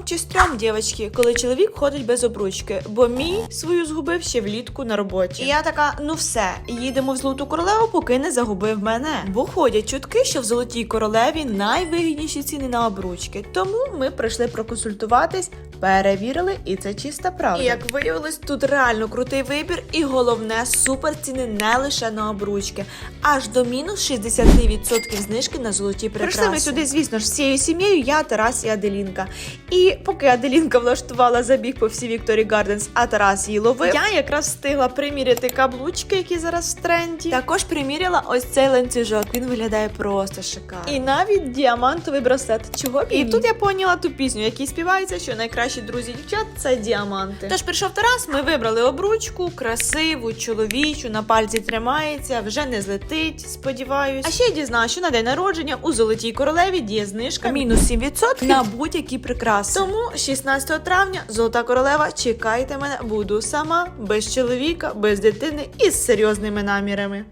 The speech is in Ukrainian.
Сором чи стрьом, дівчатки, коли чоловік ходить без обручки, бо мій свою згубив ще влітку на роботі. І я така, ну все, їдемо в золоту королеву, поки не загубив мене. Бо ходять чутки, що в золотій королеві найвигідніші ціни на обручки. Тому ми прийшли проконсультуватись, перевірили, і це чиста правда. І як виявилось, тут реально крутий вибір, і головне супер ціни не лише на обручки, аж до мінус 60% знижки на золоті прикраси. Прийшли ми сюди, звісно ж, всією сім'єю, я, Тарас і Аделінка. І поки Аделінка влаштувала забіг по всій Вікторі Гарденс, а Тарас її ловив, я якраз встигла приміряти каблучки, які зараз в тренді. Також приміряла ось цей ланцюжок. Він виглядає просто шикарно. І навіть діамантовий браслет. Чого б і тут я поняла ту пісню, якій співається, що найкращі друзі дівчат це діаманти. Тож прийшов Тарас, ми вибрали обручку, красиву, чоловічу, на пальці тримається, вже не злетить, сподіваюсь. А ще я дізналася, що на день народження у Золотій королеві діє знижка мінус 7% на будь-які прикраси. Тому 16 травня Золота королева, чекайте мене, буду сама, без чоловіка, без дитини і з серйозними намірами.